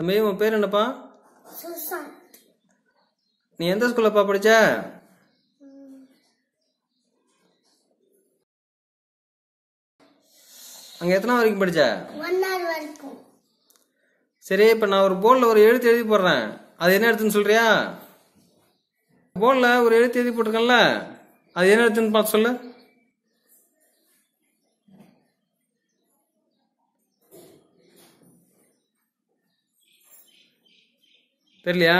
தம்பி உன் பேர் என்னப்பா? நீ எந்த ஸ்கூல்லப்பா படிச்ச? அங்கே எத்தனை வரைக்கும் படிச்ச? சரி இப்போ நான் ஒரு போர்டில் ஒரு எழுத்து எழுதி போடுறேன். அது என்ன எழுத்துன்னு சொல்றியா? போர்டில் ஒரு எழுத்து எழுதி போட்டிருக்கேன்ல. அது என்ன எழுத்துன்னு பார்த்து சொல்லு. தெரியலையா?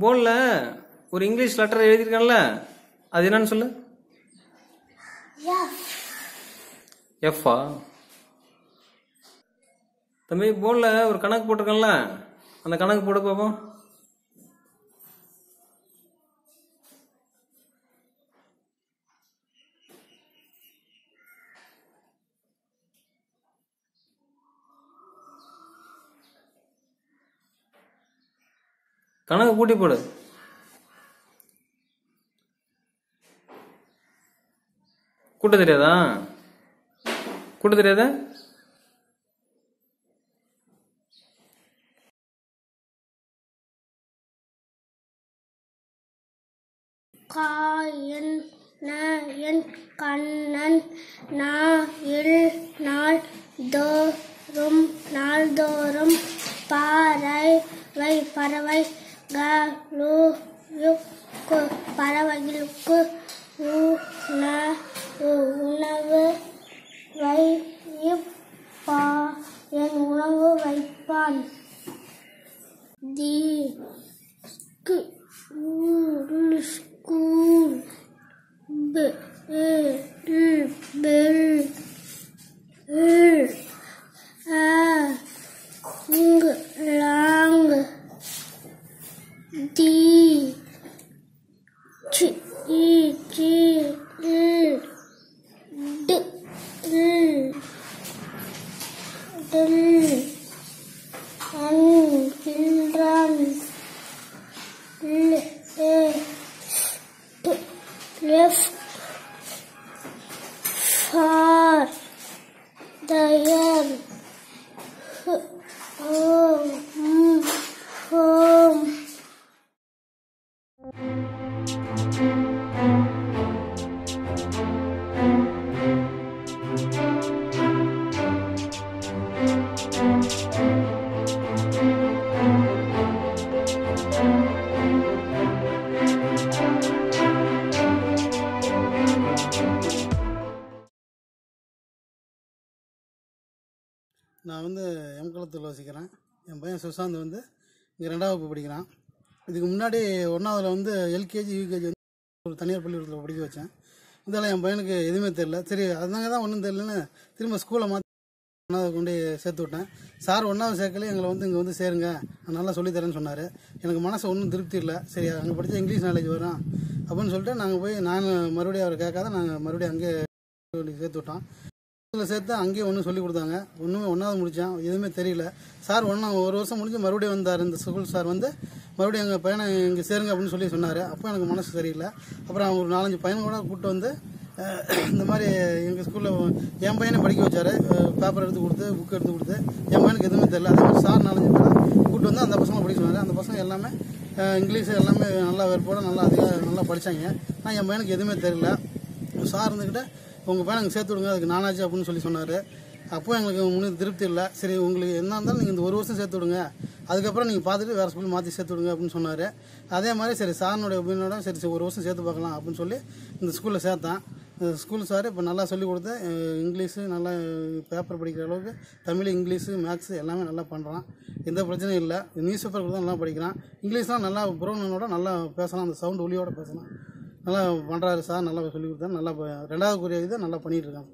போர்டில் ஒரு இங்கிலீஷ் லெட்டர் எழுதியிருக்கான்ல அது என்னன்னு சொல்லு? எஃப்ஆ எஃப்பா தம்பி போர்டில் ஒரு கணக்கு போட்டிருக்கேன்ல அந்த கணக்கு போட்டு பார்ப்போம் கணக்கு கூட்டி போடு. கூட்ட தெரியாதா? கூட்ட தெரியாதா? காயன் நயன் கண்ணன் நாயில் நாள் தோறும் நாள்தோறும் பாறை வை பறவை களுக்கு பறவைகளுக்கு உணவு உணவு வைப்பா என் உணவு வைப்பான் தி school bell bell d and children left for the நான் வந்து எம்குளத்தூரில் வசிக்கிறேன். என் பையன் சுசாந்த் வந்து இங்கே ரெண்டாவது வகுப்பு படிக்கிறான். இதுக்கு முன்னாடி ஒன்றாவதுல வந்து எல்கேஜி யூகேஜி வந்து ஒரு தனியார் பள்ளிக்கூடத்தில் படிக்க வச்சேன். இதெல்லாம் என் பையனுக்கு எதுவுமே தெரில சரி அதனால தான் ஒன்றும் தெரிலன்னு திரும்ப ஸ்கூலை மாற்றி ஒன்றாவது கொண்டு சேர்த்து விட்டேன். சார் ஒன்றாவது சேர்க்கல எங்களை வந்து இங்கே வந்து சேருங்க. நான் நல்லா சொல்லித்தரேன்னு சொன்னார். எனக்கு மனசு ஒன்றும் திருப்தி இல்லை. சரி அங்கே படித்தா இங்கிலீஷ் நாலேஜ் வரும் அப்படின்னு சொல்லிட்டு நாங்கள் போய் நான் மறுபடியும் அவரை கேட்காத நாங்கள் மறுபடியும் அங்கேயே சேர்த்து விட்டோம். ஸ்கூலில் சேர்த்து அங்கேயே ஒன்றும் சொல்லி கொடுத்தாங்க. ஒன்றுமே ஒன்றாவது முடித்தான் எதுவுமே தெரியல. சார் ஒன்றா ஒரு வருஷம் முடிஞ்சு மறுபடியும் வந்தார். இந்த ஸ்கூல் சார் வந்து மறுபடியும் எங்கள் பையனை இங்கே சேருங்க அப்படின்னு சொல்லி சொன்னார். அப்போ எனக்கு மனசு சரியில்லை. அப்புறம் ஒரு நாலஞ்சு பையன் கூட கூப்பிட்டு வந்து இந்த மாதிரி எங்கள் ஸ்கூலில் என் பையனை படிக்க வச்சாரு. பேப்பர் எடுத்து கொடுத்து புக் எடுத்து கொடுத்து. என் பையனுக்கு எதுவுமே தெரியல. அதே மாதிரி சார் நாலஞ்சு பேர் கூப்பிட்டு வந்து அந்த பசங்களை படிக்க சொன்னார். அந்த பசங்க எல்லாமே இங்கிலீஷ் எல்லாமே நல்லா வெறுப்போட நல்லா அதிகம் நல்லா படித்தாங்க ஆனால் என் பையனுக்கு எதுவுமே தெரியல. சார் இருந்துக்கிட்ட உங்கள் பையன் சேர்த்து விடுங்க அதுக்கு நானாச்சு அப்படின்னு சொல்லி சொன்னார். அப்போ எங்களுக்கு முன்னு திருப்தி இல்லை. சரி உங்களுக்கு என்ன இருந்தாலும் நீங்கள் இந்த ஒரு வருஷம் சேர்த்து விடுங்க. அதுக்கப்புறம் நீங்கள் பார்த்துட்டு வேறு ஸ்கூல் மாற்றி சேர்த்து விடுங்க அப்படின்னு சொன்னார். அதே மாதிரி சரி சாரனுடைய ஒப்பீனியோட சரி சரி ஒரு வருஷம் சேர்த்து பார்க்கலாம் அப்படின்னு சொல்லி இந்த ஸ்கூலில் சேர்த்தேன். இந்த ஸ்கூல் சார் இப்போ நல்லா சொல்லிக் கொடுத்து இங்கிலீஷு நல்லா பேப்பர் படிக்கிற அளவுக்கு தமிழ் இங்கிலீஷு மேக்ஸு எல்லாமே நல்லா பண்ணுறான் எந்த பிரச்சனையும் இல்லை. நியூஸ் பேப்பர் கூட நல்லா படிக்கிறான். இங்கிலீஷ்லாம் நல்லா புரோனோட நல்லா பேசலாம். அந்த சவுண்ட் ஒளியோட பேசலாம். நல்லா பண்ணுறாரு சார் நல்லா சொல்லி கொடுத்தாரு. நல்லா ரெண்டாவது குறிய தான் நல்லா பண்ணிகிட்டு இருக்காங்க.